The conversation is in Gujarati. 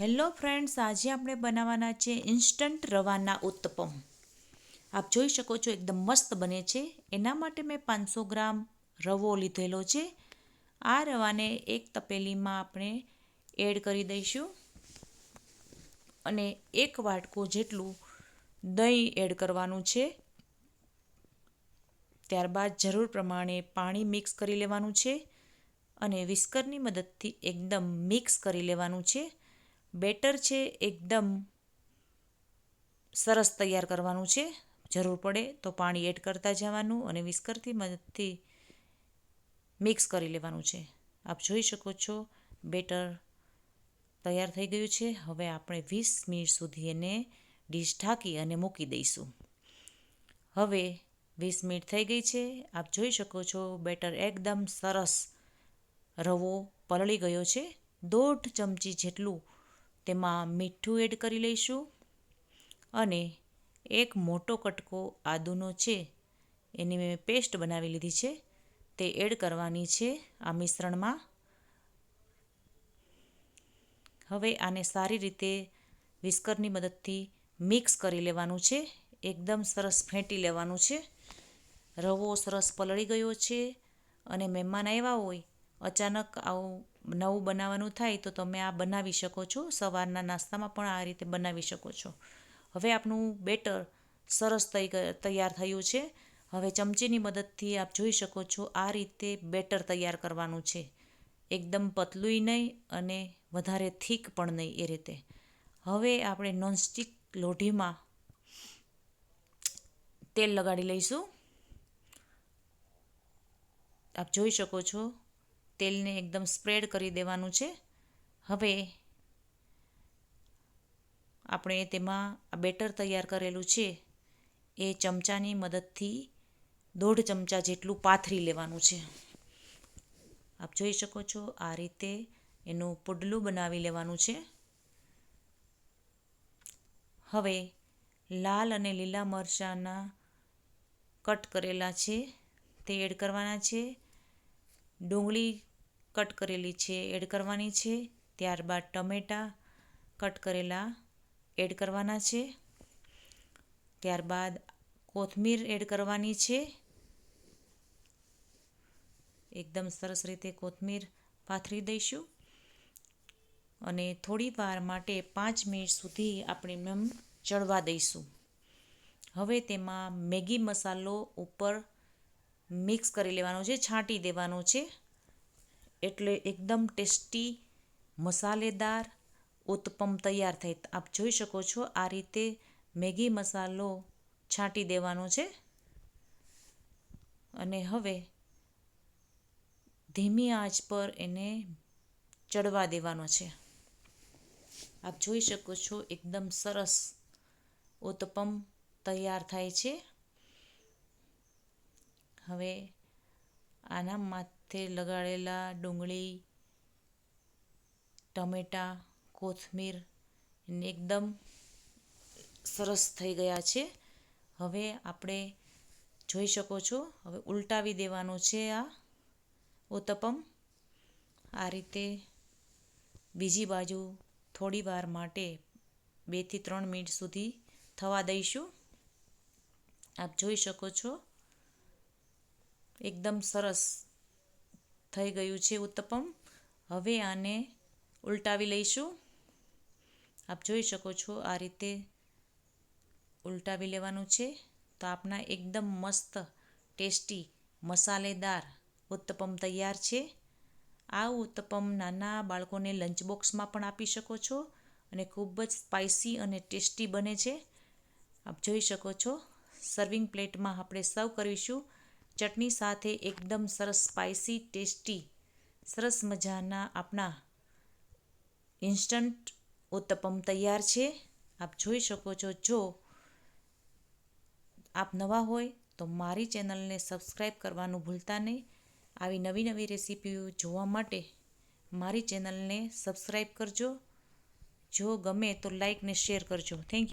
હેલો ફ્રેન્ડ્સ, આજે આપણે બનાવવાના છે ઇન્સ્ટન્ટ રવાના ઉત્તપમ. આપ જોઈ શકો છો એકદમ મસ્ત બને છે. એના માટે મેં પાંચસો ગ્રામ રવો લીધેલો છે. આ રવાને એક તપેલીમાં આપણે એડ કરી દઈશું અને એક વાટકો જેટલું દહીં એડ કરવાનું છે. ત્યારબાદ જરૂર પ્રમાણે પાણી મિક્સ કરી લેવાનું છે અને વિસ્કરની મદદથી એકદમ મિક્સ કરી લેવાનું છે. બેટર છે એકદમ સરસ તૈયાર કરવાનું છે. જરૂર પડે તો પાણી એડ કરતા જવાનું અને વિસ્કરથી મદદથી મિક્સ કરી લેવાનું છે. આપ જોઈ શકો છો, બેટર તૈયાર થઈ ગયું છે. હવે આપણે વીસ મિનિટ સુધી એને ડીશ ઢાંકી અને મૂકી દઈશું. હવે વીસ મિનિટ થઈ ગઈ છે. આપ જોઈ શકો છો, બેટર એકદમ સરસ રવો પલળી ગયો છે. દોઢ ચમચી જેટલું તેમાં મીઠું એડ કરી લઈશું અને એક મોટો કટકો આદુનો છે, એની મેં પેસ્ટ બનાવી લીધી છે, તે એડ કરવાની છે આ મિશ્રણમાં. હવે આને સારી રીતે વિસ્કરની મદદથી મિક્સ કરી લેવાનું છે, એકદમ સરસ ફેંટી લેવાનું છે. રવો સરસ પલળી ગયો છે અને મહેમાન આવ્યા હોય, અચાનક આવું નવું બનાવવાનું થાય તો તમે આ બનાવી શકો છો. સવારના નાસ્તામાં પણ આ રીતે બનાવી શકો છો. હવે આપણું બેટર સરસ તૈયાર થયું છે. હવે ચમચીની મદદથી આપ જોઈ શકો છો આ રીતે બેટર તૈયાર કરવાનું છે. એકદમ પતલુંય નહીં અને વધારે થીક પણ નહીં એ રીતે. હવે આપણે નોનસ્ટિક લોઢીમાં તેલ લગાડી લઈશું. આપ જોઈ શકો છો તેલને એકદમ સ્પ્રેડ કરી દેવાનું છે. હવે આપણે તેમાં આ બેટર તૈયાર કરેલું છે. એ ચમચાની મદદથી દોઢ ચમચા જેટલું પાથરી લેવાનું છે. આપ જોઈ શકો છો આ રીતે એનું પુડલું બનાવી લેવાનું છે. હવે લાલ અને લીલા મરચાંના કટ કરેલા છે. તે એડ કરવાના છે. ડુંગળી કટ કરેલી છે, એડ કરવાની છે. ત્યારબાદ ટમેટાં કટ કરેલા એડ કરવાના છે. ત્યારબાદ કોથમીર એડ કરવાની છે. એકદમ સરસ રીતે કોથમીર પાથરી દઈશું. અને થોડી વાર માટે પાંચ મિનિટ સુધી આપણે એમ ચડવા દઈશું. હવે તેમાં મેગી મસાલો ઉપર મિક્સ કરી લેવાનો છે, છાંટી દેવાનો છે. એટલે એકદમ ટેસ્ટી, મસાલેદાર ઉત્પમ તૈયાર થાય આપ જોઈ શકો છો આ રીતે મેગી મસાલો છાંટી દેવાનો છે. અને હવે ધીમી આંચ પર એને ચડવા દેવાનો છે. આપ જોઈ શકો છો એકદમ સરસ ઉત્પમ તૈયાર થાય છે. હવે આના માથે લગાડેલા ડુંગળી, ટમેટાં, કોથમીર એકદમ સરસ થઈ ગયા છે. હવે આપણે જોઈ શકો છો, હવે ઉલટાવી દેવાનો છે આ ઉત્તપમ. આ રીતે બીજી બાજુ થોડી વાર માટે બેથી ત્રણ મિનિટ સુધી થવા દઈશું. આપ જોઈ શકો છો, એકદમ સરસ થઈ ગયું છે ઉત્તપમ. હવે આને ઉલટાવી લઈશું. આપ જોઈ શકો છો આ રીતે ઉલટાવી લેવાનું છે. તો આપના એકદમ મસ્ત, ટેસ્ટી, મસાલેદાર ઉત્તપમ તૈયાર છે. આ ઉત્તપમ નાના બાળકોને લંચ બોક્સમાં પણ આપી શકો છો અને ખૂબ જ સ્પાઇસી અને ટેસ્ટી બને છે. આપ જોઈ શકો છો, સર્વિંગ પ્લેટમાં આપણે સર્વ કરીશું. ચટણી સાથે એકદમ સરસ સ્પાઇસી ટેસ્ટી સરસ મજાના આપણા ઇન્સ્ટન્ટ ઉત્તપમ તૈયાર છે. આપ જોઈ શકો છો, જો આપ નવા હોય તો મારી ચેનલને સબસ્ક્રાઈબ કરવાનું ભૂલતા નહીં. આવી નવી નવી રેસીપીઓ જોવા માટે મારી ચેનલને સબસ્ક્રાઈબ કરજો. જો ગમે તો લાઈક ને શેર કરજો. Thank you